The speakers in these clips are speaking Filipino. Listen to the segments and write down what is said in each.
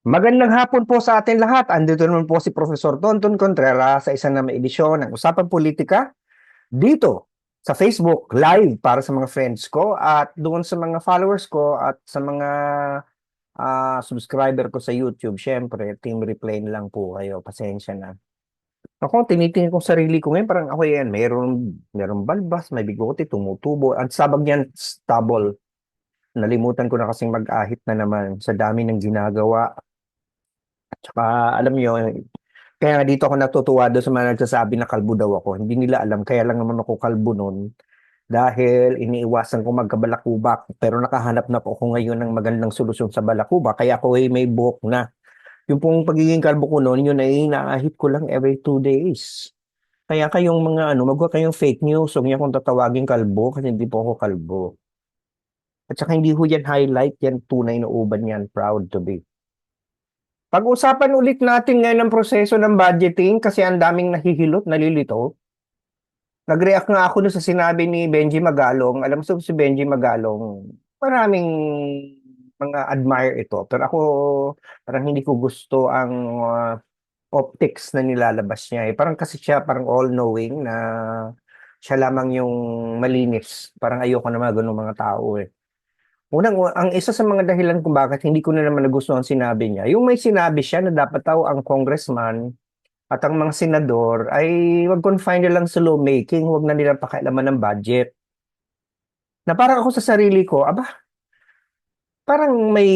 Magandang hapon po sa atin lahat. Andito naman po si Professor Tonton Contreras sa isang naman edisyon ng Usapang Politika dito sa Facebook live para sa mga friends ko at doon sa mga followers ko at sa mga ah, subscriber ko sa YouTube. Siyempre, team replay na lang po kayo. Pasensya na. Ako, tinitingin ko sarili ko ngayon, parang ako yan, mayroon, mayroon balbas, may bigote, tumutubo. Ang sabag niyan, stubble. Nalimutan ko na kasing mag-ahit na naman sa dami ng ginagawa. Tsaka, alam niyo, kaya nga dito ako natutuwa doon sa mga nagsasabi na kalbo daw ako. Hindi nila alam, kaya lang naman ako kalbo noon. Dahil iniiwasan ko magkabalakubak. Pero nakahanap na po ako ngayon ng magandang solusyon sa balakubak. Kaya ako ay may buhok na. Yung pong pagiging kalbo ko noon, yun ay inaahit ko lang every two days. Kaya kayong mga ano, magwa kayong fake news. Huwag niya akong tatawagin kalbo kasi hindi po ako kalbo. At saka hindi ho yan highlight, yan tunay na uban yan. Proud to be. Pag-usapan ulit natin ngayon ang proseso ng budgeting kasi ang daming nahihilot, nalilito. Nag-react nga ako sa sinabi ni Benji Magalong. Alam mo si Benji Magalong, maraming mga admire ito. Pero ako, parang hindi ko gusto ang uh, optics na nilalabas niya. Eh. Parang kasi siya parang all-knowing na siya lamang yung malinis. Parang ayoko na mga ganun mga tao eh. Unang, ang isa sa mga dahilan kung bakit hindi ko na naman nagustuhan sinabi niya, yung may sinabi siya na dapat daw ang congressman at ang mga senador ay wag confine na lang sa lawmaking, wag na nila pakialaman ng budget. Na parang ako sa sarili ko, aba, parang may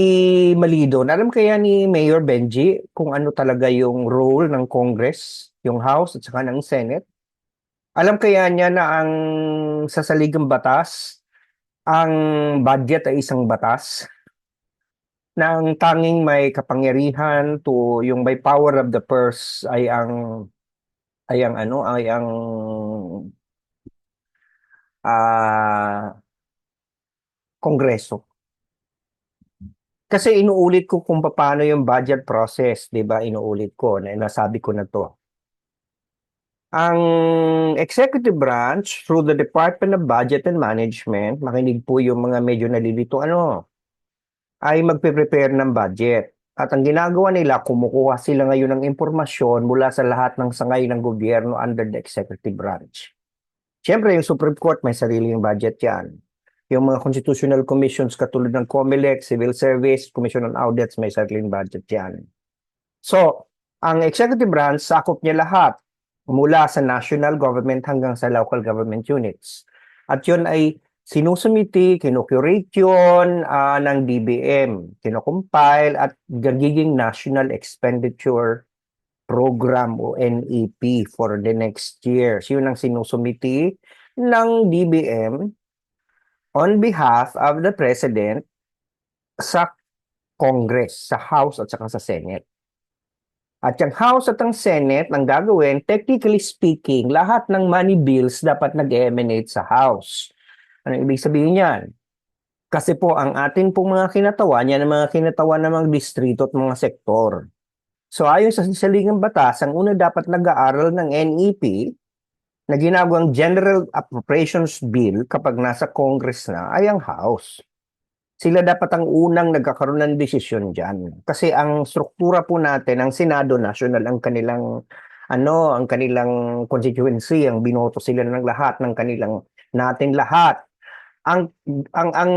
mali doon. Alam kaya ni Mayor Benji kung ano talaga yung role ng Congress, yung House at saka ng Senate? Alam kaya niya na ang sasaligang batas, ang budget ay isang batas na ang tanging may kapangyarihan to yung by power of the purse ay ang ay ang ano ay ang ah kongreso. Kasi inuulit ko kung paano yung budget process, 'di ba? Inuulit ko na nasabi ko na 'to. Ang executive branch through the Department of Budget and Management, makinig po yung mga medyo nalilito ano, ay magpe-prepare ng budget. At ang ginagawa nila, kumukuha sila ngayon ng impormasyon mula sa lahat ng sangay ng gobyerno under the executive branch. Siyempre, yung Supreme Court may sariling budget yan. Yung mga constitutional commissions katulad ng COMELEC, Civil Service, Commission on Audits, may sariling budget yan. So, ang executive branch, sakop niya lahat mula sa national government hanggang sa local government units. At yun ay sinusumiti, kinukurate yun uh, ng DBM, kinukompile at gagiging National Expenditure Program o NEP for the next year. So yun ang sinusumiti ng DBM on behalf of the President sa Congress, sa House at saka sa Senate. At yung House at ang Senate, ang gagawin, technically speaking, lahat ng money bills dapat nag-emanate sa House. Ano ibig sabihin yan? Kasi po, ang atin pong mga kinatawan, yan ang mga kinatawan ng mga distrito at mga sektor. So ayon sa saligang batas, ang una dapat nag-aaral ng NEP na ginagawang General Appropriations Bill kapag nasa Congress na ay ang House sila dapat ang unang nagkakaroon ng desisyon diyan. Kasi ang struktura po natin, ang Senado National, ang kanilang ano, ang kanilang constituency, ang binoto sila ng lahat ng kanilang natin lahat. Ang ang ang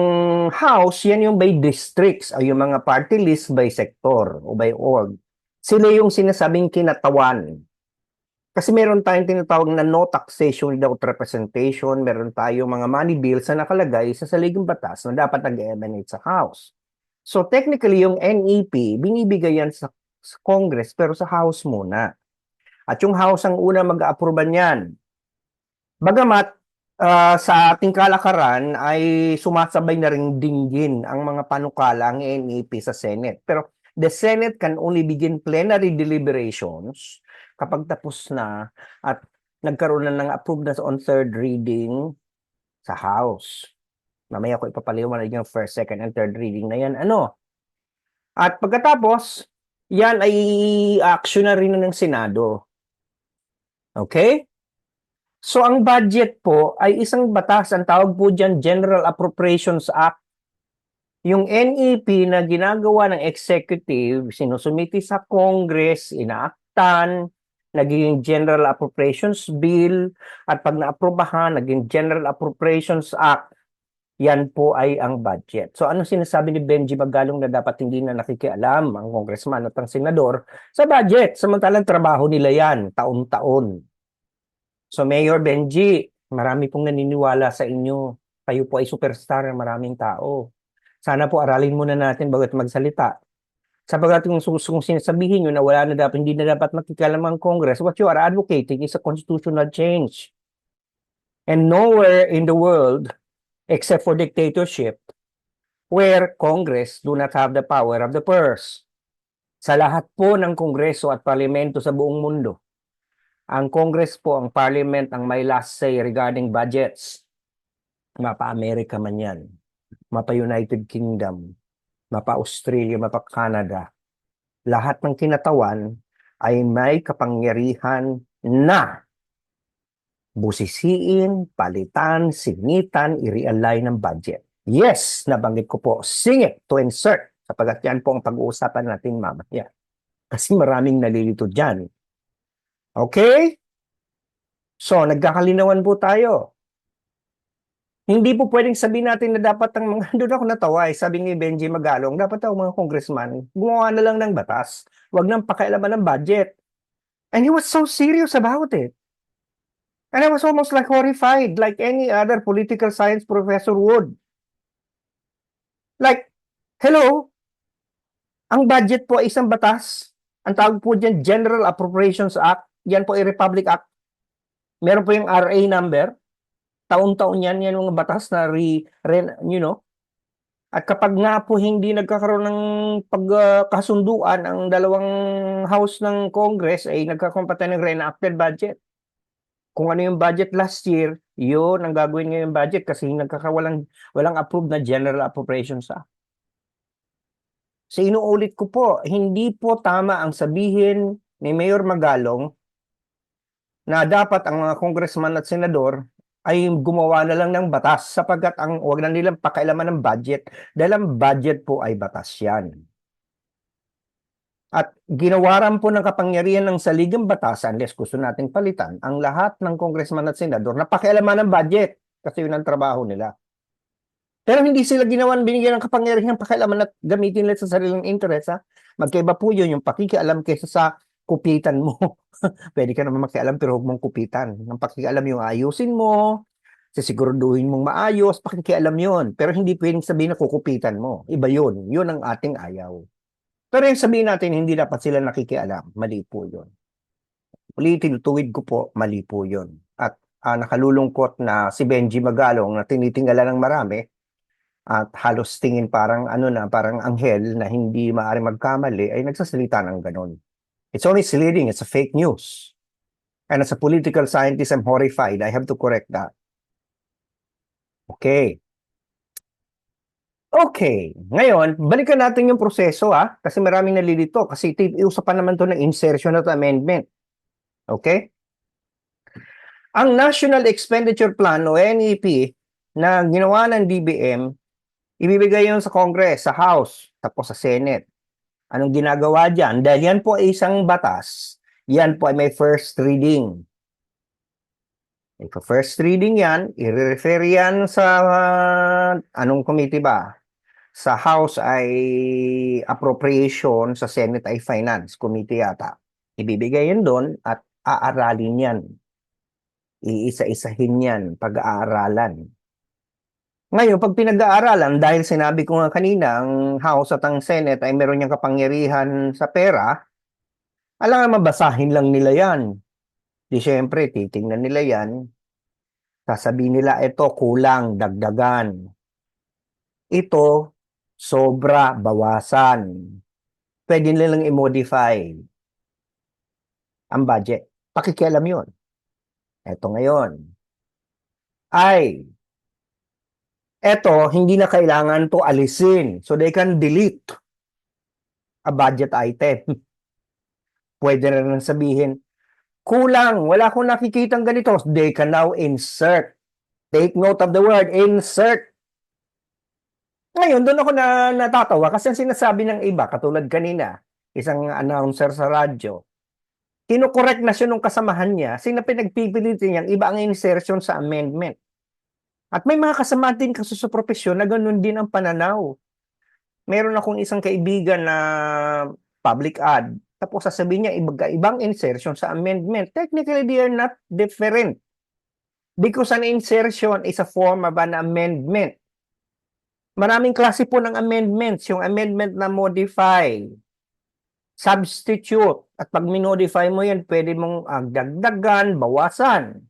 house yan yung by districts o yung mga party list by sector o by org. Sila yung sinasabing kinatawan kasi meron tayong tinatawag na no taxation without representation, meron tayong mga money bills na nakalagay sa saligang batas na dapat nag-emanate sa House. So technically, yung NEP, binibigay yan sa, sa Congress pero sa House muna. At yung House ang una mag-aproba niyan. Bagamat uh, sa ating kalakaran ay sumasabay na ring dinggin ang mga panukala ang NEP sa Senate. Pero the Senate can only begin plenary deliberations kapag tapos na at nagkaroon na ng approved na on third reading sa House. Mamaya ko ipapaliwanag yung first, second, and third reading na yan. Ano? At pagkatapos, yan ay action na rin ng Senado. Okay? So, ang budget po ay isang batas. Ang tawag po dyan, General Appropriations Act. yung NEP na ginagawa ng executive, sinusumiti sa Congress, inaaktan, naging General Appropriations Bill, at pag naaprubahan, naging General Appropriations Act, yan po ay ang budget. So ano sinasabi ni Benji Magalong na dapat hindi na nakikialam ang congressman at ang senador sa budget? Samantalang trabaho nila yan, taon-taon. So Mayor Benji, marami pong naniniwala sa inyo. Kayo po ay superstar ng maraming tao. Sana po aralin muna natin bagat magsalita. Sapagat kung, kung sinasabihin nyo na wala na dapat, hindi na dapat makikialam ang Congress, what you are advocating is a constitutional change. And nowhere in the world, except for dictatorship, where Congress do not have the power of the purse. Sa lahat po ng Kongreso at Parlamento sa buong mundo, ang Congress po, ang Parliament, ang may last say regarding budgets. Mapa-Amerika man yan, mapa-United Kingdom, mapa-Australia, mapa-Canada. Lahat ng kinatawan ay may kapangyarihan na busisiin, palitan, singitan, i-realign ng budget. Yes, nabanggit ko po, sing it to insert sapagat yan po ang pag-uusapan natin mamaya. Kasi maraming nalilito dyan. Okay? So, nagkakalinawan po tayo. Hindi po pwedeng sabihin natin na dapat ang mga, doon ako natawa eh, sabi ni Benji Magalong, dapat ang mga congressman, gumawa na lang ng batas. Huwag nang pakialaman ng budget. And he was so serious about it. And I was almost like horrified, like any other political science professor would. Like, hello, ang budget po ay isang batas. Ang tawag po dyan, General Appropriations Act. Yan po ay Republic Act. Meron po yung RA number. Taon-taon yan, yan yung batas na re, re you know. At kapag nga po hindi nagkakaroon ng pagkasunduan ang dalawang house ng Congress ay nagkakumpatan ng reenacted budget kung ano yung budget last year, yun ang gagawin ngayong budget kasi nagkakawalang walang approved na General Appropriations Act. So inuulit ko po, hindi po tama ang sabihin ni Mayor Magalong na dapat ang mga congressman at senador ay gumawa na lang ng batas sapagkat ang wag na nilang pakailaman ng budget dahil ang budget po ay batas yan. At ginawaran po ng kapangyarihan ng saligang batas unless gusto nating palitan ang lahat ng congressman at senador na pakialaman ng budget kasi yun ang trabaho nila. Pero hindi sila ginawan binigyan ng kapangyarihan ng pakialaman at gamitin nila sa sariling interest. Ha? Magkaiba po yun yung pakikialam kaysa sa kupitan mo. Pwede ka naman makialam pero huwag mong kupitan. Ang pakikialam yung ayusin mo, sisiguraduhin mong maayos, pakikialam yun. Pero hindi pwedeng sabihin na kukupitan mo. Iba yun. Yun ang ating ayaw. Pero yung sabihin natin, hindi dapat sila nakikialam. Mali po yun. Ulitin, tuwid ko po, mali po yun. At uh, nakalulungkot na si Benji Magalong na tinitingala ng marami at halos tingin parang ano na, parang anghel na hindi maaari magkamali ay nagsasalita ng ganon. It's only misleading. It's a fake news. And as a political scientist, I'm horrified. I have to correct that. Okay. Okay, ngayon, balikan natin yung proseso ah, kasi maraming nalilito kasi usapan naman to ng insertion at amendment. Okay? Ang National Expenditure Plan o NEP na ginawa ng DBM, ibibigay yun sa Congress, sa House, tapos sa Senate. Anong ginagawa dyan? Dahil yan po ay isang batas, yan po ay may first reading. If first reading yan, i-refer yan sa uh, anong committee ba? Sa House ay appropriation, sa Senate ay Finance Committee yata. Ibibigay yan doon at aaralin yan. Iisa-isahin yan, pag-aaralan. Ngayon, pag pinag-aaralan, dahil sinabi ko nga kanina, ang House at ang Senate ay meron niyang kapangyarihan sa pera, alam mabasahin lang nila yan Di syempre, titingnan nila yan. Sasabihin nila, ito kulang, dagdagan. Ito, sobra, bawasan. Pwede nilang i-modify ang budget. Pakikialam yun. Ito ngayon. Ay, eto, hindi na kailangan to alisin. So they can delete a budget item. Pwede na rin sabihin, Kulang, wala akong nakikitang ganito. They can now insert. Take note of the word insert. Ngayon, doon ako na natatawa kasi ang sinasabi ng iba, katulad kanina, isang announcer sa radyo, kinukorek na siya nung kasamahan niya, sina pinagpipilitin niyang iba ang insertion sa amendment. At may mga kasama din kasi sa propesyon na ganun din ang pananaw. Meron akong isang kaibigan na public ad, tapos sasabihin niya iba, ibang insertion sa amendment. Technically, they are not different. Because an insertion is a form of an amendment. Maraming klase po ng amendments. Yung amendment na modify, substitute, at pag minodify mo yan, pwede mong ah, dagdagan, bawasan.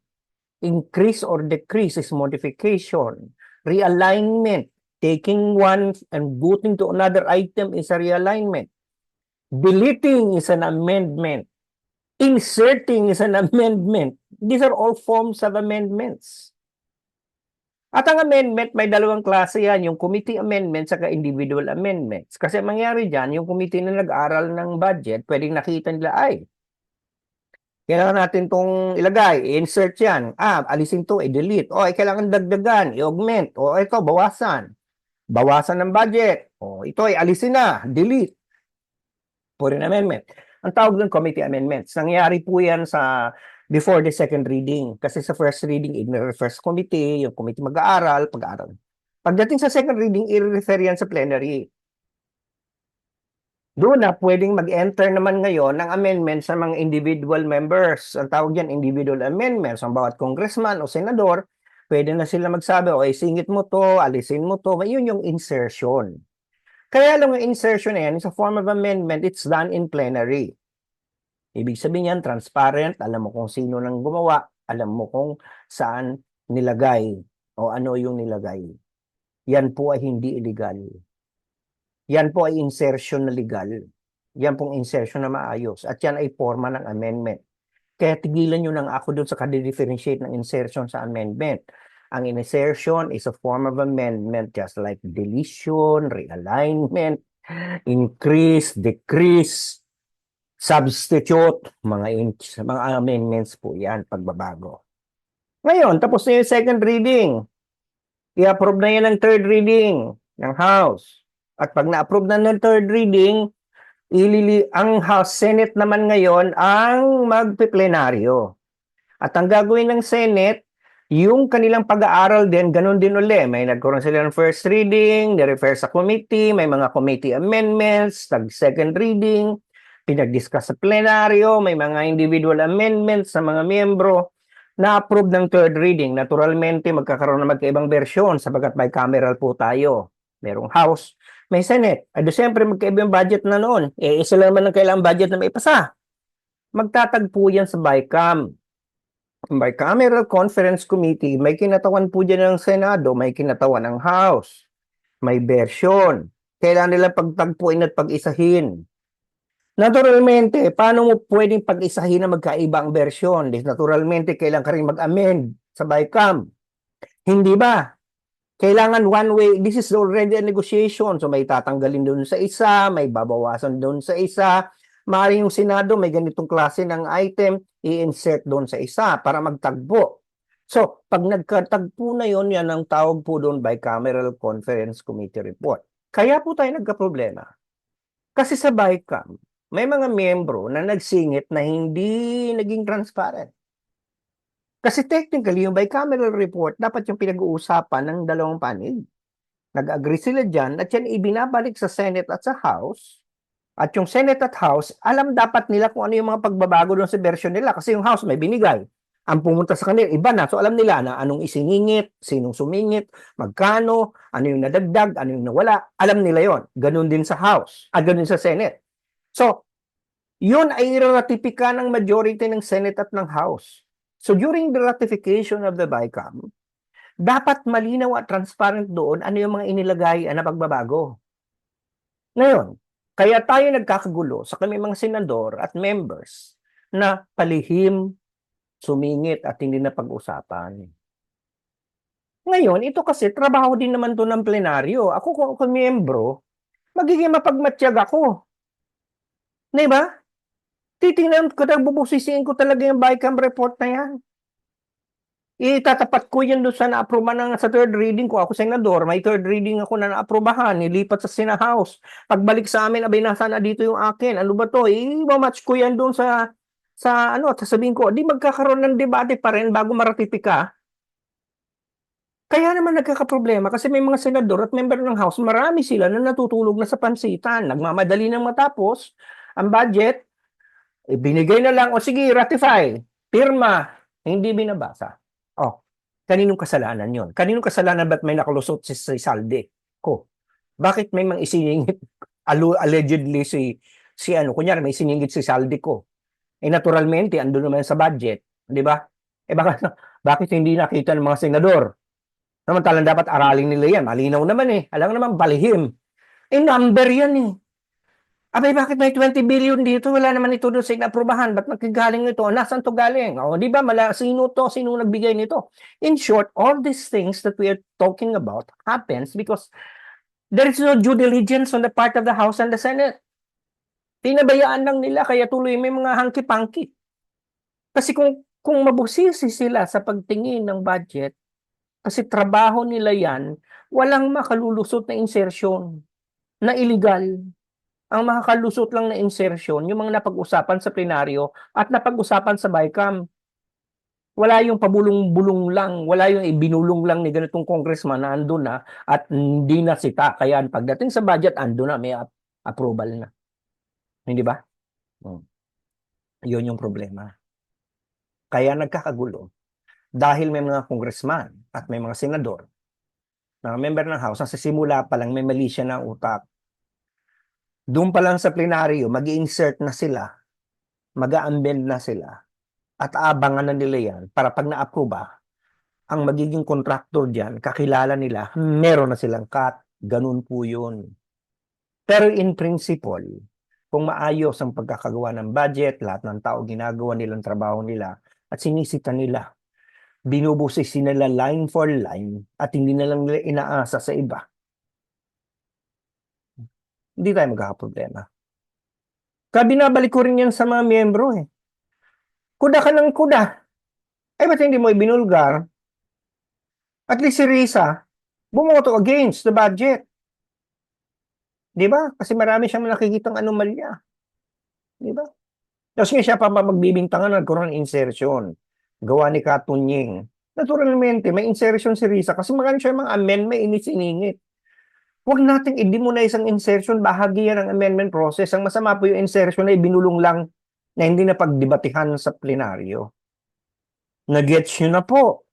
Increase or decrease is modification. Realignment, taking one and booting to another item is a realignment. Deleting is an amendment. Inserting is an amendment. These are all forms of amendments. At ang amendment, may dalawang klase yan, yung committee amendments at individual amendments. Kasi ang mangyari dyan, yung committee na nag-aral ng budget, pwedeng nakita nila, ay, kailangan natin tong ilagay, insert yan. Ah, alisin to, i-delete. O, ay, kailangan dagdagan, i-augment. O, ito, bawasan. Bawasan ng budget. O, ito ay alisin na, delete. Foreign amendment. Ang tawag doon, committee amendments. Nangyari po yan sa before the second reading. Kasi sa first reading, i-refer committee, yung committee mag-aaral, pag-aaral. Pagdating sa second reading, i-refer yan sa plenary. Doon na pwedeng mag-enter naman ngayon ng amendments sa mga individual members. Ang tawag yan, individual amendments. Ang bawat congressman o senador, pwede na sila magsabi, o singit mo to, alisin mo to. Yun yung insertion. Kaya lang yung insertion na yan, is a form of amendment, it's done in plenary. Ibig sabihin yan, transparent, alam mo kung sino nang gumawa, alam mo kung saan nilagay o ano yung nilagay. Yan po ay hindi illegal. Yan po ay insertion na legal. Yan pong insertion na maayos. At yan ay forma ng amendment. Kaya tigilan nyo nang ako doon sa kadidifferentiate ng insertion sa amendment. Ang insertion is a form of amendment just like deletion, realignment, increase, decrease, substitute, mga, mga amendments po yan, pagbabago. Ngayon, tapos na yung second reading. I-approve na yan ng third reading ng House. At pag na-approve na ng third reading, ilili ang House Senate naman ngayon ang magpiplenaryo. At ang gagawin ng Senate, yung kanilang pag-aaral din, ganun din uli. May nagkaroon sila ng first reading, ni-refer sa committee, may mga committee amendments, tag-second reading, pinag-discuss sa plenaryo, may mga individual amendments sa mga miyembro, na-approve ng third reading. Naturalmente, magkakaroon ng magkaibang bersyon sabagat bicameral po tayo. Merong House, may Senate. Ado siyempre, magkaiba yung budget na noon. Eh, isa lang naman ang kailangang budget na may pasa. Magtatagpo yan sa BICAM. Ang Bicameral Conference Committee, may kinatawan po dyan ng Senado, may kinatawan ng House. May version. Kailangan nila pagtagpuin at pag-isahin. Naturalmente, paano mo pwedeng pag-isahin na magkaibang version? Di- Naturalmente, kailangan ka rin mag-amend sa BICAM. Hindi ba? Kailangan one way, this is already a negotiation. So may tatanggalin doon sa isa, may babawasan doon sa isa. Maaaring yung Senado may ganitong klase ng item, i-insert doon sa isa para magtagpo. So, pag nagkatagpo na yon yan ang tawag po doon bicameral conference committee report. Kaya po tayo nagka-problema. Kasi sa BICAM, may mga miyembro na nagsingit na hindi naging transparent. Kasi technically, yung bicameral report, dapat yung pinag-uusapan ng dalawang panig. Nag-agree sila dyan at yan ibinabalik sa Senate at sa House. At yung Senate at House, alam dapat nila kung ano yung mga pagbabago doon sa version nila kasi yung House may binigay. Ang pumunta sa kanila, iba na. So alam nila na anong isiningit, sinong sumingit, magkano, ano yung nadagdag, ano yung nawala. Alam nila yon. Ganun din sa House, at ganun sa Senate. So, yun ay ratifika ng majority ng Senate at ng House. So during the ratification of the BICAM, dapat malinaw at transparent doon ano yung mga inilagay na pagbabago. Ngayon, kaya tayo nagkakagulo sa kami mga senador at members na palihim, sumingit at hindi na pag-usapan. Ngayon, ito kasi trabaho din naman to ng plenaryo. Ako kung ako miyembro, magiging mapagmatsyag ako. Di? Titingnan ko, bubusisiin ko talaga yung BICAM report na yan. itatapat ko yan doon sa na-aproba ng sa third reading ko. Ako senador, may third reading ako na na-aprobahan, nilipat sa Sina House. Pagbalik sa amin, abay nasa na dito yung akin. Ano ba to? I-match ko yan doon sa sa ano, at sasabihin ko, di magkakaroon ng debate pa rin bago maratipika. Kaya naman nagkakaproblema kasi may mga senador at member ng House, marami sila na natutulog na sa pansitan. Nagmamadali ng matapos ang budget, ibinigay na lang, o sige, ratify, pirma, hindi binabasa. Oh, kaninong kasalanan yon? Kaninong kasalanan ba't may nakalusot si, si Salde ko? Bakit may mga isiningit allegedly si si ano, kunyari may siningit si Salde ko. Eh naturalmente ando naman sa budget, di ba? Eh bakit bakit hindi nakita ng mga senador? Samantalang dapat aralin nila yan. Malinaw naman eh. Alam naman, balihim. Eh, number yan eh. Abay, bakit may 20 billion dito? Wala naman ito doon sa inaprubahan. Ba't magkagaling ito? Nasaan to galing? O, di ba? Mala, sino to? Sino nagbigay nito? In short, all these things that we are talking about happens because there is no due diligence on the part of the House and the Senate. Pinabayaan lang nila kaya tuloy may mga hanky-panky. Kasi kung kung mabusisi sila sa pagtingin ng budget, kasi trabaho nila yan, walang makalulusot na insertion na illegal. Ang makakalusot lang na insertion, yung mga napag-usapan sa plenaryo at napag-usapan sa BICAM. Wala yung pabulong-bulong lang, wala yung ibinulong lang ni ganitong congressman na ando na at hindi na sita. Kaya pagdating sa budget, ando na, may ap- approval na. Hindi ba? Hmm. Yun yung problema. Kaya nagkakagulo dahil may mga congressman at may mga senador na member ng House, sa simula pa lang may mali siya ng utak. Doon pa lang sa plenaryo, mag insert na sila, mag amend na sila, at abangan na nila yan para pag na-aproba, ang magiging contractor dyan, kakilala nila, meron na silang cut. Ganun po yun. Pero in principle, kung maayos ang pagkakagawa ng budget, lahat ng tao ginagawa nilang trabaho nila, at sinisita nila binubusis nila line for line at hindi na lang nila inaasa sa iba, hindi tayo magkakaproblema. Kaya binabalik ko rin yan sa mga miyembro eh. Kuda ka ng kuda. Eh, ba't hindi mo ibinulgar? At least si Risa, bumoto against the budget. Di ba? Kasi marami siyang nakikitang anomalya. Di ba? Tapos nga siya pa magbibintangan nagkaroon ng insertion gawa ni Katunying. Naturalmente, may insertion si Risa kasi magkano siya mga amendment inis-iningit. Huwag nating i-demonize ang insertion, bahagi yan ng amendment process. Ang masama po yung insertion na ibinulong lang na hindi na pagdebatihan sa plenaryo. Nagets nyo na po.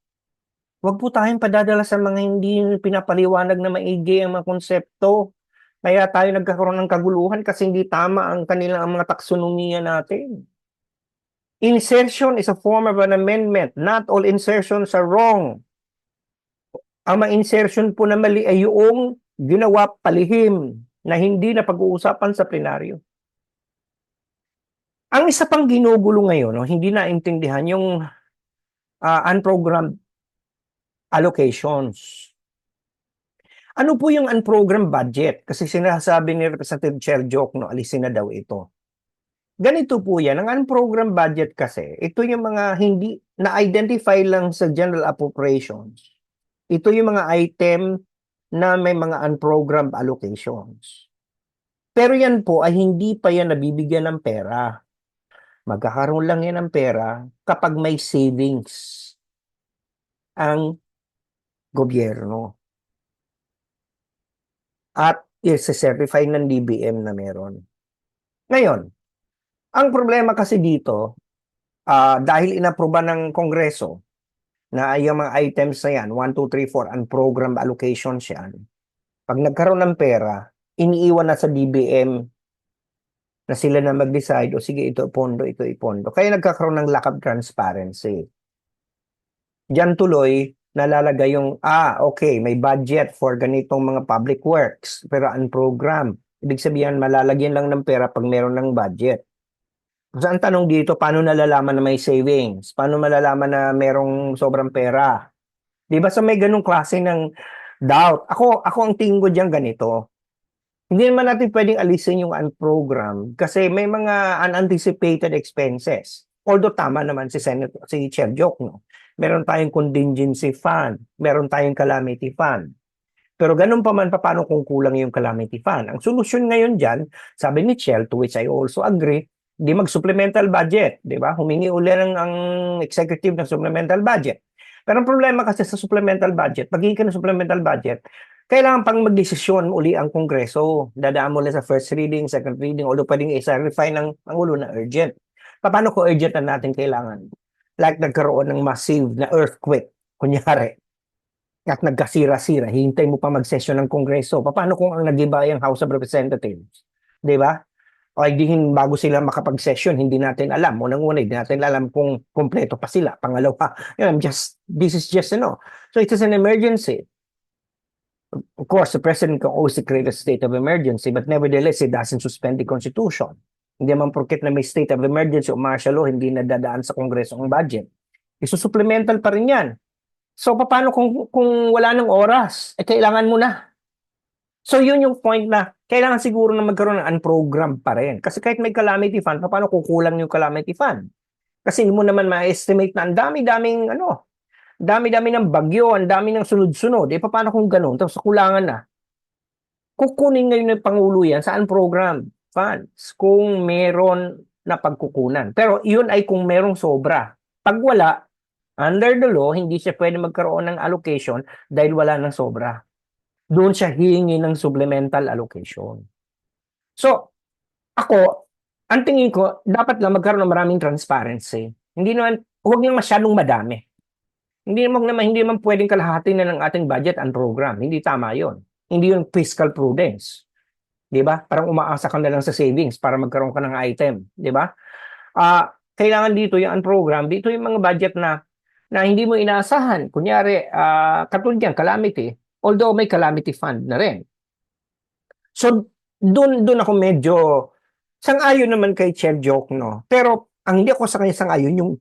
Huwag po tayong padadala sa mga hindi pinapaliwanag na maigi ang mga konsepto. Kaya tayo nagkakaroon ng kaguluhan kasi hindi tama ang kanilang ang mga taksonomiya natin. Insertion is a form of an amendment. Not all insertions are wrong. Ang mga insertion po na mali ay yung ginawa palihim na hindi na pag-uusapan sa plenaryo. Ang isa pang ginugulo ngayon, no, hindi naintindihan yung uh, unprogrammed allocations. Ano po yung unprogrammed budget? Kasi sinasabi ni Representative Chair Joke, no, alisin na daw ito. Ganito po yan. Ang unprogrammed budget kasi, ito yung mga hindi na-identify lang sa general appropriations. Ito yung mga item na may mga unprogrammed allocations. Pero yan po ay hindi pa yan nabibigyan ng pera. Magkakaroon lang yan ng pera kapag may savings ang gobyerno. At i-certify ng DBM na meron. Ngayon, ang problema kasi dito, uh, dahil inaproba ng Kongreso na yung mga items na yan, 1, 2, 3, 4, and program allocations yan, pag nagkaroon ng pera, iniiwan na sa DBM na sila na mag-decide, o sige, ito pondo, ito ipondo. Kaya nagkakaroon ng lack of transparency. Diyan tuloy, nalalagay yung, ah, okay, may budget for ganitong mga public works, pero unprogram. Ibig sabihin, malalagyan lang ng pera pag meron ng budget. So, ang tanong dito, paano nalalaman na may savings? Paano malalaman na merong sobrang pera? Di ba sa may ganung klase ng doubt? Ako, ako ang tingin ko diyan ganito. Hindi naman natin pwedeng alisin yung unprogram kasi may mga unanticipated expenses. Although tama naman si Senator, si Chair Joke, no? meron tayong contingency fund, meron tayong calamity fund. Pero ganun pa man, paano kung kulang yung calamity fund? Ang solusyon ngayon dyan, sabi ni Chell, to which I also agree, di mag-supplemental budget, di ba? Humingi uli ng ang executive ng supplemental budget. Pero ang problema kasi sa supplemental budget, pag ka ng supplemental budget, kailangan pang magdesisyon uli ang Kongreso. Dadaan mula sa first reading, second reading, although pwedeng isa-refine ng Pangulo na urgent. Paano ko urgent na natin kailangan? Like nagkaroon ng massive na earthquake, kunyari, at nagkasira-sira, hintay mo pa mag-session ng Kongreso. Paano kung ang nagiba yung House of Representatives? Di ba? O di bago sila makapag-session, hindi natin alam. Unang-una, hindi natin alam kung kompleto pa sila. Pangalawa, you know, just, this is just, know. So it is an emergency. Of course, the president can always declare a state of emergency, but nevertheless, it doesn't suspend the Constitution. Hindi man porket na may state of emergency o martial law, hindi nadadaan sa Kongreso ang budget. Iso-supplemental pa rin yan. So, paano kung, kung wala ng oras? Eh, kailangan mo na. So, yun yung point na kailangan siguro na magkaroon ng unprogram pa rin. Kasi kahit may calamity fund, paano kung kulang yung calamity fund? Kasi hindi mo naman ma-estimate na ang dami-daming ano, dami-dami ng bagyo, ang dami ng sunod-sunod. Eh, paano kung ganun? Tapos kulangan na. Kukunin ngayon ng Pangulo yan sa unprogram funds kung meron na pagkukunan. Pero yun ay kung merong sobra. Pag wala, Under the law, hindi siya pwede magkaroon ng allocation dahil wala ng sobra. Doon siya hihingi ng supplemental allocation. So, ako, ang tingin ko, dapat lang magkaroon ng maraming transparency. Hindi naman, huwag nang masyadong madami. Hindi naman, naman, hindi naman pwedeng kalahati na ng ating budget ang program. Hindi tama yon. Hindi yung fiscal prudence. Di ba? Parang umaasa ka na lang sa savings para magkaroon ka ng item. Di ba? Uh, kailangan dito yung program, dito yung mga budget na na hindi mo inaasahan. Kunyari, uh, katulad yan, calamity, although may calamity fund na rin. So, doon doon ako medyo sang-ayon naman kay Chef Joke, no? Pero ang hindi ako sa kanya sang-ayon yung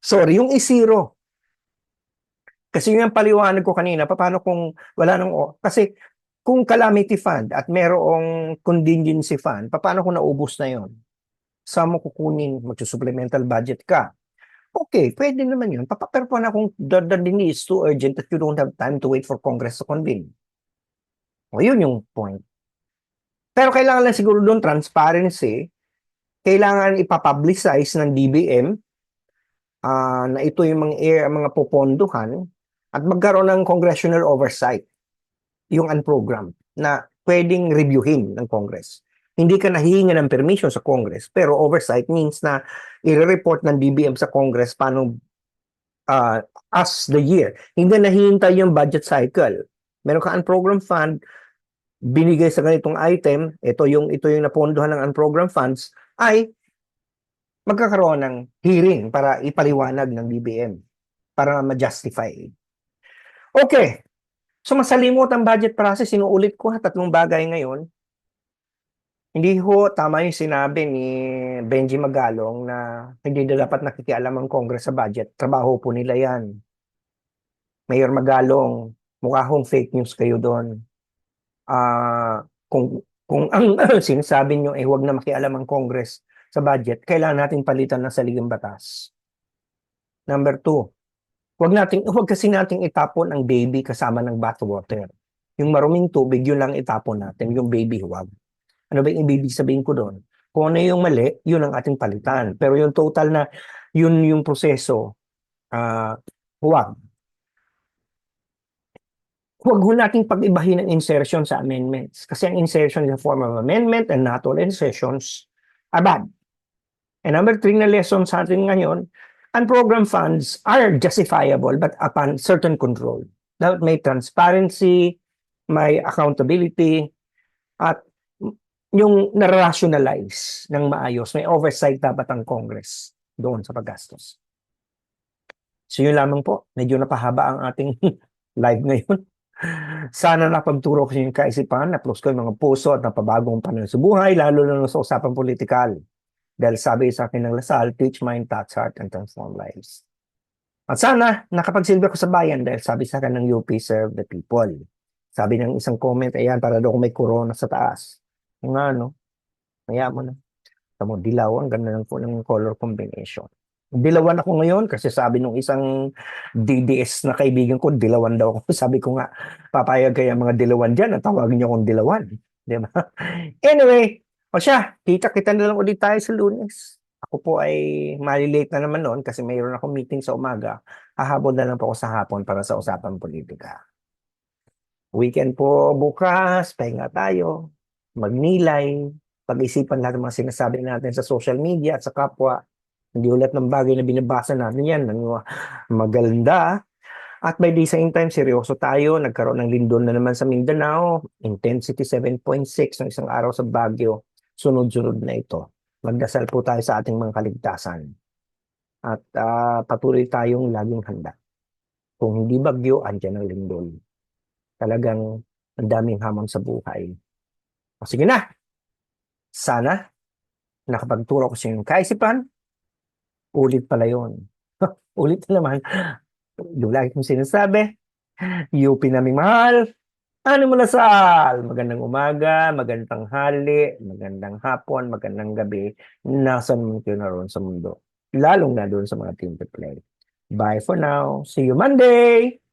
sorry, yung isiro. Kasi yung paliwanag ko kanina, paano kung wala nang kasi kung calamity fund at merong contingency fund, paano kung naubos na yon? Saan mo kukunin? Magsusupplemental budget ka Okay, pwede naman yun. Pero na kung the, the need is too urgent that you don't have time to wait for Congress to convene. O yun yung point. Pero kailangan lang siguro doon transparency. Kailangan ipapublicize ng DBM uh, ah, na ito yung mga, air, mga poponduhan at magkaroon ng congressional oversight yung unprogram na pwedeng reviewin ng Congress hindi ka nahihinga ng permission sa Congress, pero oversight means na i-report ng DBM sa Congress paano uh, as the year. Hindi nahihintay yung budget cycle. Meron ka unprogram fund, binigay sa ganitong item, ito yung ito yung napondohan ng unprogram funds, ay magkakaroon ng hearing para ipaliwanag ng DBM para ma-justify. Okay. So masalimot ang budget process, inuulit ko ha, tatlong bagay ngayon. Hindi ho tama yung sinabi ni Benji Magalong na hindi na dapat nakikialam ang Congress sa budget. Trabaho po nila yan. Mayor Magalong, mukha hong fake news kayo doon. Uh, kung, kung ang sinasabi nyo ay eh, huwag na makialam ang Congress sa budget, kailangan natin palitan ng saligang batas. Number two, huwag nating huwag kasi nating itapon ang baby kasama ng bathwater. Yung maruming tubig, yun lang itapon natin, yung baby huwag. Ano ba yung ibig sabihin ko doon? Kung ano yung mali, yun ang ating palitan. Pero yung total na, yun yung proseso, uh, huwag. Huwag ho nating pag-ibahin ang insertion sa amendments. Kasi ang insertion is a form of amendment and not all insertions are bad. And number three na lesson sa atin ngayon, unprogrammed funds are justifiable but upon certain control. Dapat may transparency, may accountability, at yung na-rationalize ng maayos. May oversight dapat ang Congress doon sa paggastos. So yun lamang po. Medyo napahaba ang ating live ngayon. Sana napagturo ko yung kaisipan, na-plus ko yung mga puso at napabagong panahon sa buhay, lalo na sa usapang politikal. Dahil sabi sa akin ng Lasal, teach mind, touch heart, and transform lives. At sana, nakapagsilbi ko sa bayan dahil sabi sa akin ng UP, serve the people. Sabi ng isang comment, ayan, para daw may corona sa taas. Nga, no? Maya mo na. Tamo, dilaw, ang ganda ng, ng color combination. Dilawan ako ngayon kasi sabi nung isang DDS na kaibigan ko, dilawan daw ako. Sabi ko nga, papayag kaya mga dilawan dyan, ang tawagin niyo akong dilawan. Di ba? Anyway, o siya, kita-kita na lang ulit tayo sa lunes. Ako po ay malilate na naman noon kasi mayroon akong meeting sa umaga. Hahabol na lang po ako sa hapon para sa usapan politika. Weekend po bukas, pahinga tayo, magnilay, pag-isipan lahat ng mga sinasabi natin sa social media at sa kapwa. Hindi ulit ng bagay na binabasa natin yan, ng maganda. At by the same time, seryoso tayo. Nagkaroon ng lindol na naman sa Mindanao. Intensity 7.6 ng isang araw sa Baguio. Sunod-sunod na ito. Magdasal po tayo sa ating mga kaligtasan. At ah, patuloy tayong laging handa. Kung hindi bagyo, andyan ang lindol. Talagang ang daming hamon sa buhay. O sige na. Sana nakapagturo ko sa inyong kaisipan. Ulit pala yun. Ulit na naman. Yung lagi kong sinasabi, UP naming mahal, ano mo lasal? Magandang umaga, magandang hali, magandang hapon, magandang gabi. Nasaan mo kayo naroon sa mundo? Lalong na doon sa mga team to play. Bye for now. See you Monday!